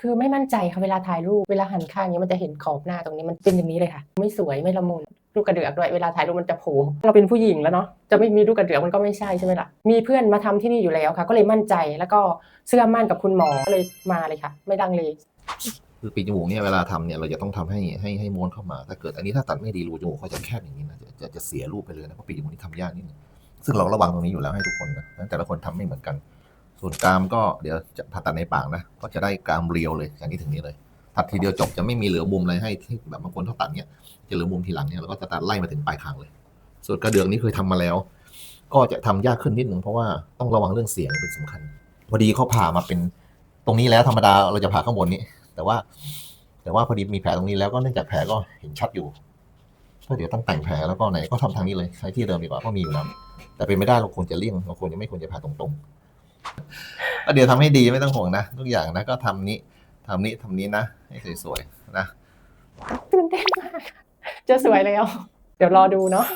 คือไม่มั่นใจค่ะเวลาถ่ายรูปเวลาหันข้างอย่างเนี้ยมันจะเห็นขอบหน้าตรงนี้มันเป็นอย่างนี้เลยค่ะ ไม่สวยไม่ละมุนลูกกระเดือกด้วยเวลาถ่ายรูปมันจะโผล่เราเป็นผู้หญิงแล้วเนาะจะไม่มีลูกกระเดือกมันก็ไม่ใช่ใช่ไหมล่ะมีเพื่อนมาทำที่นี่อยู่แล้วค่ะ ก็เลยมั่นใจแล้วก็เชื่อมั่นกับคุณหมอก็เลยมาเลยค่ะ ไม่ดังเลยคือปีจมูกเนี่ยเวลาทำเนี่ยเราจะต้องทำให้ให้ให้ม้วนเข้ามา ถ้าเกิดอันนี้ถ้าตัดไม่ดีรูจมูกเขาจะแคบอย่างนี้นะจะจะจะเสียรูปไปเลยนะเพราะปีจมูกนี่ทำยากนิดนึงซึ่งเราระวังตรงนี้อยู่แล้วให้ทุกคนนะแต่ละคนทำไม่เหมือนกัน ส่วนกรามก็เดี๋ยวจะผ่าตัดในปากนะ ก็จะได้กรามเรียวเลยอย่างนี้ถึงนี้เลย ตัดทีเดียวจบจะไม่มีเหลือมุมอะไรให้ที่แบบบางคนเขาตัดเนี่ยจะเหลือมุมทีหลังเนี่ยเราก็จะตัดไล่มาถึงปลายคางเลย ส่วนกระเดือกนี่เคยทำมาแล้ว ก็จะทำยากขึ้นนิดนึงเพราะว่าต้องระวังเรื่องเสียงเป็นสำคัญพอดีเขาผ่ามาเป็นตรงนี้แล้วธรรมดาเราจะผ่าข้างบนนี้ แต่ว่า แต่ว่าพอดีมีแผลตรงนี้แล้วก็เนื่องจากแผลก็เห็นชัดอยู่ก็เดี๋ยวต้องแต่งแผลแล้วก็ไหนก็ทำทางนี้เลยใช้ที่เดิมดีกว่าเพราะมีอยู่แล้วแต่เป็นไม่ได้เราควรจะเลี่ยงเราควรจะไม่ควรจะผ่าตรงๆ ก็เดี๋ยวทำให้ดีไม่ต้องห่วงนะทุกอย่างนะก็ทำนี้ทำนี้ทำนี้นะให้สวยๆนะตื่นเต้นมากจะสวยแล้ว เดี๋ยวรอดูเนาะ